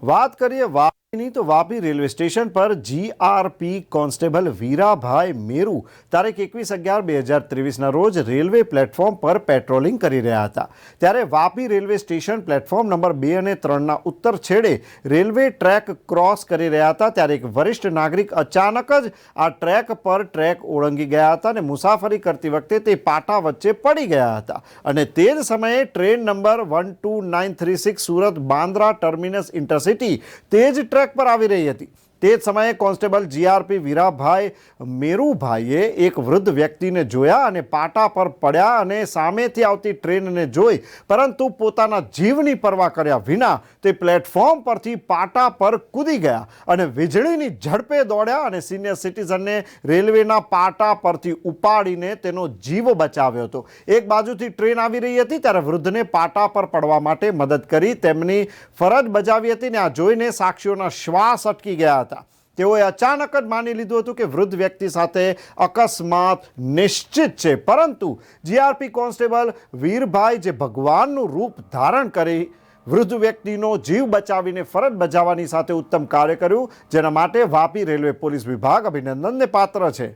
વાત કરીએ તો વાપી રેલવે સ્ટેશન પર જીઆરપી કોન્સ્ટેબલ વીરાભાઈ મેરુ તારીખ એકવીસ અગિયાર બે હજાર ત્રેવીસના રોજ રેલવે પ્લેટફોર્મ પર પેટ્રોલિંગ કરી રહ્યા હતા. ત્યારે Vapi railway station platform number બે અને ત્રણના ઉત્તર છેડે રેલવે ટ્રેક ક્રોસ કરી રહ્યા હતા. ત્યારે એક વરિષ્ઠ નાગરિક અચાનક જ આ ટ્રેક પર ટ્રેક ઓળંગી ગયા હતા અને મુસાફરી કરતી વખતે તે પાટા વચ્ચે પડી ગયા હતા. અને તે જ સમયે train number one two nine three six Surat Bandra terminus intercity તે જ ટ્રેક પર આવી રહી હતી. તે જ સમયે કોન્સ્ટેબલ જીઆરપી વીરાભાઈ મેરુભાઈએ એક વૃદ્ધ વ્યક્તિને જોયા અને પાટા પર પડ્યા અને સામેથી આવતી ટ્રેનને જોઈ, પરંતુ પોતાના જીવની પરવા કર્યા વિના તે પ્લેટફોર્મ પરથી પાટા પર કૂદી ગયા અને વીજળીની ઝડપે દોડ્યા અને સિનિયર સિટીઝનને રેલવેના પાટા પરથી ઉપાડીને તેનો જીવ બચાવ્યો હતો. એક બાજુથી ટ્રેન આવી રહી હતી ત્યારે વૃદ્ધને પાટા પર પડવા માટે મદદ કરી તેમની ફરજ બજાવી હતી ને આ જોઈને સાક્ષીઓના શ્વાસ અટકી ગયા હતા. તેઓએ અચાનક જ માની લીધું હતું કે વૃદ્ધ વ્યક્તિ સાથે અકસ્માત નિશ્ચિત છે. પરંતુ જીઆરપી કોન્સ્ટેબલ વીરભાઈ જે ભગવાનનું રૂપ ધારણ કરી વૃદ્ધ વ્યક્તિનો જીવ બચાવીને ફરજ બજાવવાની સાથે ઉત્તમ કાર્ય કર્યું, જેના માટે વાપી રેલવે પોલીસ વિભાગ અભિનંદનને પાત્ર છે.